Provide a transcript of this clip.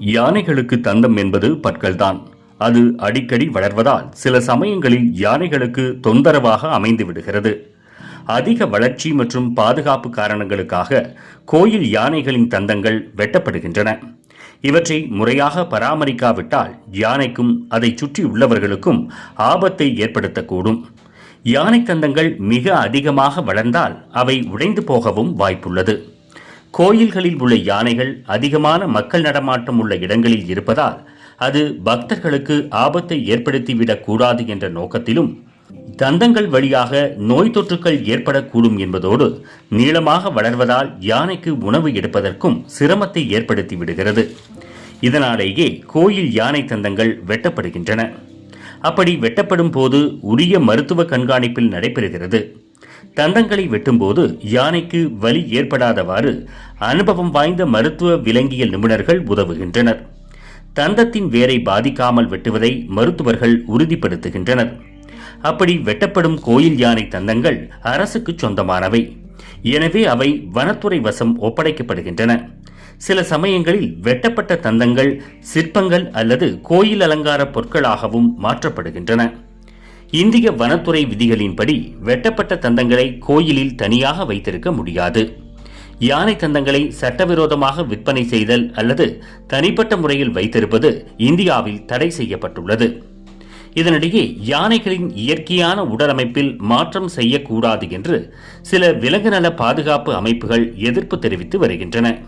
யானைகளுக்கு தந்தம் என்பது பற்கள்தான். அது அடிக்கடி வளர்வதால் சில சமயங்களில் யானைகளுக்கு தொந்தரவாக அமைந்து விடுகிறது. அதிக வளர்ச்சி மற்றும் பாதுகாப்பு காரணங்களுக்காக கோயில் யானைகளின் தந்தங்கள் வெட்டப்படுகின்றன. இவற்றை முறையாக பராமரிக்காவிட்டால் யானைக்கும் அதை சுற்றி உள்ளவர்களுக்கும் ஆபத்தை ஏற்படுத்தக்கூடும். யானை தந்தங்கள் மிக அதிகமாக வளர்ந்தால் அவை உடைந்து போகவும் வாய்ப்புள்ளது. கோயில்களில் உள்ள யானைகள் அதிகமான மக்கள் நடமாட்டம் உள்ள இடங்களில் இருப்பதால் அது பக்தர்களுக்கு ஆபத்தை ஏற்படுத்திவிடக் கூடாது என்ற நோக்கத்திலும் தந்தங்கள் வழியாக நோய் தொற்றுக்கள் ஏற்படக்கூடும் என்பதோடு நீளமாக வளர்வதால் யானைக்கு உணவு எடுப்பதற்கும் சிரமத்தை ஏற்படுத்தி விடுகிறது. இதனாலேயே கோயில் யானை தந்தங்கள் வெட்டப்படுகின்றன. அப்படி வெட்டப்படும் போது உரிய மருத்துவ கண்காணிப்பில் நடைபெறுகிறது. தந்தங்களை வெட்டும்போது யானைக்கு வலி ஏற்படாதவாறு அனுபவம் வாய்ந்த மருத்துவ விலங்கியல் நிபுணர்கள் உதவுகின்றனர். தந்தத்தின் வேரை பாதிக்காமல் வெட்டுவதை மருத்துவர்கள் உறுதிப்படுத்துகின்றனர். அப்படி வெட்டப்படும் கோயில் யானை தந்தங்கள் அரசுக்கு சொந்தமானவை. எனவே அவை வனத்துறை வசம் ஒப்படைக்கப்படுகின்றன. சில சமயங்களில் வெட்டப்பட்ட தந்தங்கள் சிற்பங்கள் அல்லது கோயில் அலங்கார பொருட்களாகவும் மாற்றப்படுகின்றன. இந்திய வனத்துறை விதிகளின்படி வெட்டப்பட்ட தந்தங்களை கோயிலில் தனியாக வைத்திருக்க முடியாது. யானை தந்தங்களை சட்டவிரோதமாக விற்பனை செய்தல் அல்லது தனிப்பட்ட முறையில் வைத்திருப்பது இந்தியாவில் தடை செய்யப்பட்டுள்ளது. இதனிடையே யானைகளின் இயற்கையான உடலமைப்பில் மாற்றம் செய்யக்கூடாது என்று சில விலங்குநல பாதுகாப்பு அமைப்புகள் எதிர்ப்பு தெரிவித்து வருகின்றன.